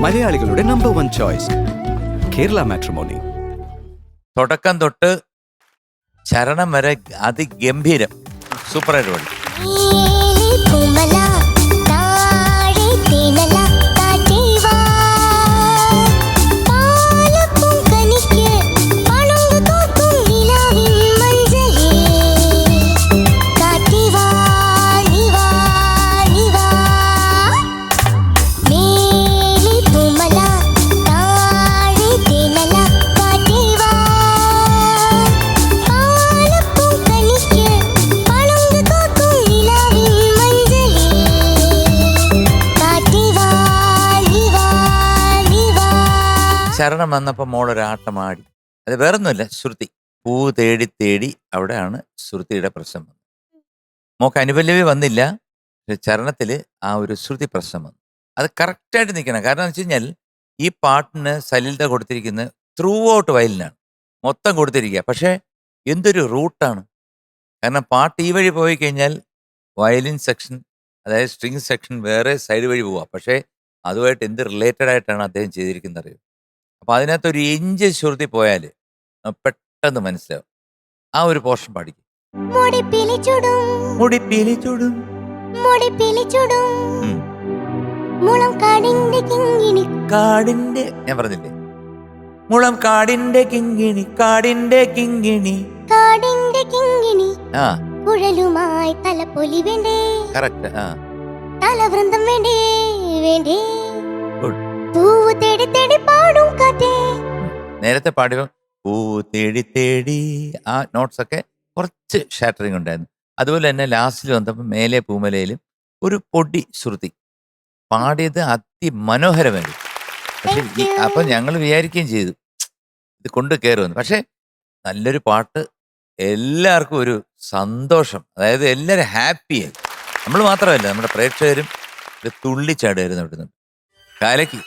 മലയാളികളുടെ number one choice Kerala matrimony തുടക്കം തൊട്ട് ശരണം വരെ അതിഗംഭീരം സൂപ്പറായിട്ട് പാടി ശരണം വന്നപ്പോൾ മോളൊരാട്ടമാടി അത് വേറൊന്നുമില്ല ശ്രുതി. പൂ തേടി തേടി അവിടെയാണ് ശ്രുതിയുടെ പ്രശ്നം വന്നത്. മോക്ക് അനുപല്ലവി വന്നില്ല ചരണത്തിൽ ആ ഒരു ശ്രുതി പ്രശ്നം വന്നു. അത് കറക്റ്റായിട്ട് നിൽക്കണം. കാരണം എന്ന് വെച്ച് കഴിഞ്ഞാൽ ഈ പാട്ടിന് സലിൽത കൊടുത്തിരിക്കുന്നത് ത്രൂ ഔട്ട് വയലിനാണ്. മൊത്തം കൊടുത്തിരിക്കുക. പക്ഷേ എന്തൊരു റൂട്ടാണ്. കാരണം പാട്ട് ഈ വഴി പോയി കഴിഞ്ഞാൽ വയലിൻ സെക്ഷൻ അതായത് സ്ട്രിങ് സെക്ഷൻ വേറെ സൈഡ് വഴി പോവാം. പക്ഷേ അതുമായിട്ട് എന്ത് റിലേറ്റഡ് ആയിട്ടാണ് അദ്ദേഹം ചെയ്തിരിക്കുന്നത് അറിയോ? അപ്പൊ അതിനകത്ത് ഒരു ഇഞ്ച് ശ്രുതി പോയാൽ പെട്ടെന്ന് മനസ്സിലാവും. ആ ഒരു പോർഷൻ പാടിക്കും മുടി പിലിച്ചുടും മുടി ചൂടും മുടി പിലിച്ചുടും ഉം. മുളം കാടിന്റെ കിങ്ങിണി. കാടിന്റെ ഞാൻ പറഞ്ഞില്ലേ? മുളം കാടിന്റെ കിങ്ങിണി കാടിന്റെ കിങ്ങിണി. കാടിന്റെ കിങ്ങിണി. ആ. കുഴലുമായി തലപ്പൊലി വേണ്ടേ? കറക്റ്റ് ആ. തലവൃന്ദം വേണ്ടേ? വേണ്ടേ? നേരത്തെ പാടിയപ്പോൾ പൂ തേടി തേടി ആ നോട്ട്സ് ഒക്കെ കുറച്ച് ഷാറ്ററിങ് ഉണ്ടായിരുന്നു. അതുപോലെ തന്നെ ലാസ്റ്റിൽ വന്നപ്പോൾ മേലെ പൂമലയിലും ഒരു പൊടി ശ്രുതി പാടിയത് അതിമനോഹരമായിരുന്നു. പക്ഷെ അപ്പം ഞങ്ങൾ വിചാരിക്കുകയും ചെയ്തു. ഇത് കൊണ്ട് കയറുമെന്ന്. പക്ഷെ നല്ലൊരു പാട്ട് എല്ലാവർക്കും ഒരു സന്തോഷം. അതായത് എല്ലാവരും ഹാപ്പിയായി നമ്മൾ മാത്രമല്ല നമ്മുടെ പ്രേക്ഷകരും തുള്ളിച്ചാടുമായിരുന്നു ഇവിടുന്ന് കാലയ്ക്ക്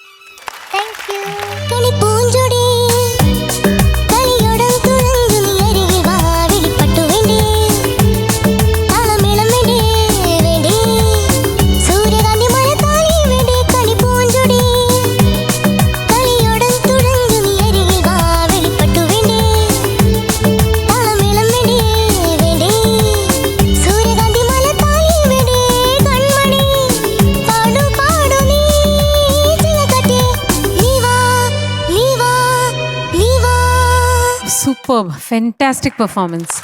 സൂപ്പർ ഫെന്റാസ്റ്റിക് പെർഫോമൻസ്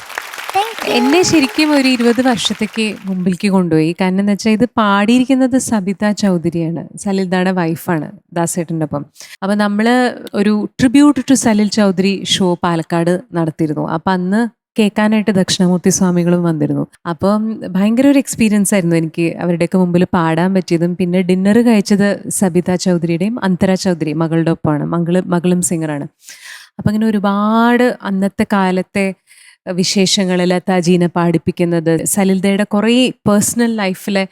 എന്നെ ശരിക്കും ഒരു ഇരുപത് വർഷത്തേക്ക് മുമ്പിലേക്ക് കൊണ്ടുപോയി. കാരണം എന്ന് വെച്ചാൽ ഇത് പാടിയിരിക്കുന്നത് സബിത ചൗധരിയാണ്. സലിൽദായുടെ വൈഫാണ് ദാസേട്ടന്റെ ഒപ്പം അപ്പം നമ്മൾ ഒരു tribute to Salil Chowdhury show Palakkad നടത്തിയിരുന്നു. അപ്പം അന്ന് കേൾക്കാനായിട്ട് ദക്ഷിണാമൂർത്തി സ്വാമികളും വന്നിരുന്നു. അപ്പം ഭയങ്കര ഒരു എക്സ്പീരിയൻസ് ആയിരുന്നു എനിക്ക് അവരുടെയൊക്കെ മുമ്പിൽ പാടാൻ പറ്റിയതും. പിന്നെ ഡിന്നർ കഴിച്ചത് സബിത ചൗധരിയുടെയും അന്തര ചൗധരി മകളുടെ ഒപ്പമാണ്. മകൾ മകളും സിംഗറാണ് അപ്പം അങ്ങനെ ഒരുപാട് അന്നത്തെ കാലത്തെ വിശേഷങ്ങൾ ലതാജീനെ പാടിപ്പിക്കുന്നത് സലിൽദയുടെ കുറേ പേഴ്സണൽ ലൈഫിലെ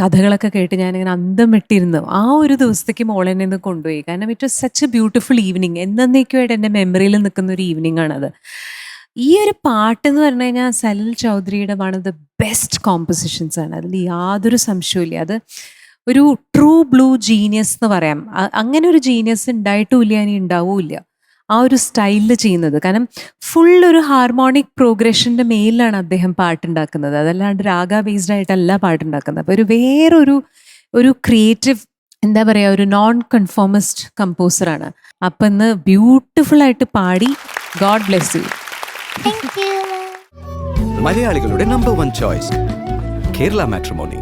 കഥകളൊക്കെ കേട്ട് ഞാനിങ്ങനെ അന്തം വിട്ടിരുന്നു ആ ഒരു ദിവസത്തേക്ക് മോളെന്നെ ഒന്ന് കൊണ്ടുപോയി. കാരണം it was such a beautiful evening എന്നേക്കുമായിട്ട് എന്റെ മെമ്മറിയിൽ നിൽക്കുന്ന ഒരു ഈവനിങ് ആണത്. ഈ ഒരു പാട്ട് എന്ന് പറഞ്ഞു കഴിഞ്ഞാൽ Salil ചൗധരിയുടെ one of the best compositions ആണ്. അതിൽ യാതൊരു സംശയവുമില്ല അത് ഒരു ട്രൂ ബ്ലൂ ജീനിയസ് എന്ന് പറയാം. അങ്ങനെ ഒരു ജീനിയസ് ഉണ്ടായിട്ടുമില്ല ഇനി ഉണ്ടാവില്ല ആ ഒരു സ്റ്റൈലിൽ ചെയ്യുന്നത്. കാരണം ഫുൾ ഒരു ഹാർമോണിക് പ്രോഗ്രഷന്റെ മേലിലാണ് അദ്ദേഹം പാട്ടുണ്ടാക്കുന്നത്. അതല്ലാണ്ട് രാഗ ബേസ്ഡ് ആയിട്ടല്ല പാട്ടുണ്ടാക്കുന്നത്. അപ്പോൾ ഒരു വേറൊരു ഒരു ക്രിയേറ്റീവ് എന്താ പറയുക ഒരു നോൺ കൺഫോമിസ്റ്റ് കമ്പോസറാണ് അപ്പം ഇന്ന് ബ്യൂട്ടിഫുൾ ആയിട്ട് പാടി ഗോഡ് ബ്ലെസ് യു മലയാളികളുടെ number one choice Kerala matrimony